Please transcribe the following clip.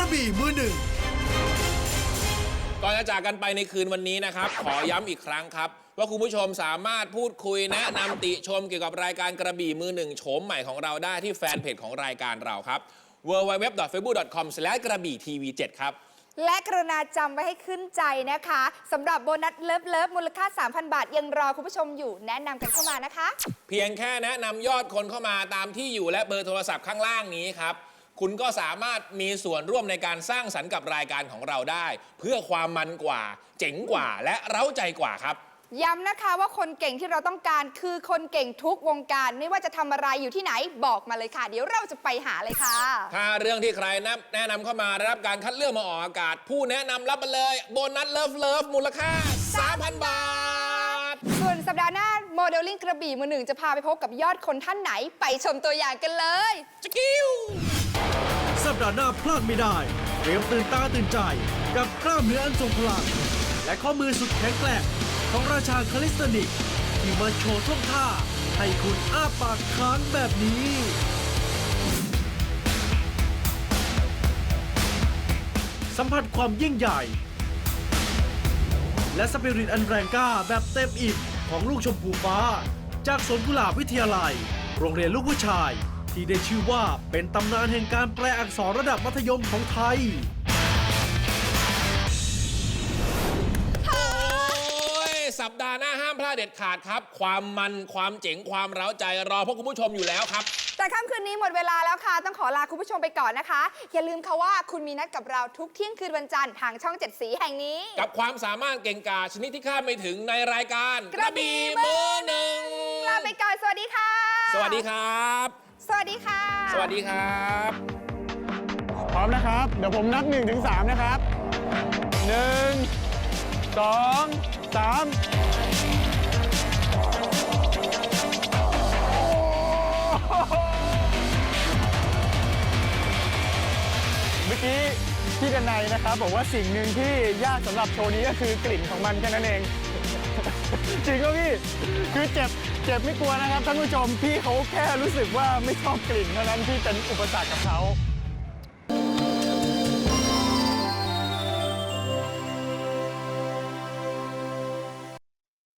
ระบี่มือหนึ่ง ก่อนจะจากกันไปในคืนวันนี้นะครับ ขอย้ำอีกครั้งครับ ว่าคุณผู้ชมสามารถพูดคุยแนะนำติชมเกี่ยวกับรายการกระบี่มือหนึ่งโฉมใหม่ของเราได้ที่แฟนเพจของรายการเราครับ www.facebook.com กระบี่ทีวี7ครับ และกรุณาจำไว้ให้ขึ้นใจนะคะสำหรับโบนัสเลิฟเลิฟมูลค่า 3,000 บาท ยังรอคุณผู้ชมอยู่แนะนำกันเข้ามานะคะ เพียงแค่แนะนำยอดคนเข้ามาตามที่อยู่และเบอร์โทรศัพท์ข้างล่างนี้ครับ คุณก็สามารถมีส่วนร่วมในการสร้างสรรค์กับรายการของเราได้ เพื่อความมันกว่า เจ๋งกว่า และเร้าใจกว่าครับ ย้ำนะคะว่าคนเก่งที่เราต้องการคือคนเก่งทุกวงการ ไม่ว่าจะทำอะไรอยู่ที่ไหนบอกมาเลยค่ะ เดี๋ยวเราจะไปหาเลยค่ะ ถ้าเรื่องที่ใครนะแนะนำเข้ามาได้รับการคัดเลือกมาออกอากาศ ผู้แนะนำรับมาเลยโบนัสเลิฟเลิฟมูลค่า 3,000 บาท ส่วนสัปดาห์หน้าโมเดลลิ่งกระบี่มือหนึ่งจะพาไปพบกับยอดคนท่านไหนไปชมตัวอย่างกันเลย จะกิ้วสัป ดาห์หน้าพลาดไม่ได้ เตรียมตื่นตาตื่นใจ กับกล้ามเนื้ออันทรงพลัง และข้อมือสุดแข็งแกร่งของราชาคาลิสตนิก ที่มาโชว์ท่วงท่า ให้คุณอ้าปากค้างแบบนี้สัมผัสความยิ่งใหญ่ และสปิริตอันแรงกล้าแบบเต็มอิ่มของลูกชมพูฟ้า จากสวนกุหลาบวิทยาลัย โรงเรียนลูกผู้ชาย ที่ได้ชื่อว่าเป็นตำนานแห่งการแปลอักษรระดับมัธยมของไทย โอ้ยสัปดาห์หน้าห้ามพลาดเด็ดขาดครับ ความมันความเจ๋งความเร้าใจรอพวกคุณผู้ชมอยู่แล้วครับ แต่ค่ำคืนนี้หมดเวลาแล้วค่ะ ต้องขอลาคุณผู้ชมไปก่อนนะคะ อย่าลืมค่ะว่าคุณมีนัดกับเราทุกเที่ยงคืนวันจันทร์ทางช่องเจ็ดสีแห่งนี้ กับความสามารถเก่งกาจชนิดที่คาดไม่ถึงในรายการกระบี่มือหนึ่งลาไปก่อน สวัสดีค่ะ สวัสดีครับส วัสดีค่ะ สวัสดีครับ พร้อมนะครับ เดี๋ยวผมนับ1นถึงสนะครับ 1 2 3 เมื่อกี้พี่ดนัยนะครับบอกว่าสิ่งหนึ่งที่ยากสำหรับโชว์นี้ก็คือกลิ่นของมันแค่นั้นเอง จริงก็พี่คือเจ็บเจ็บไม่กลัวนะครับท่านผู้ชมพี่เขาแค่รู้สึกว่าไม่ชอบกลิ่นเท่านั้นที่เป็นอุปสรรคกับเขา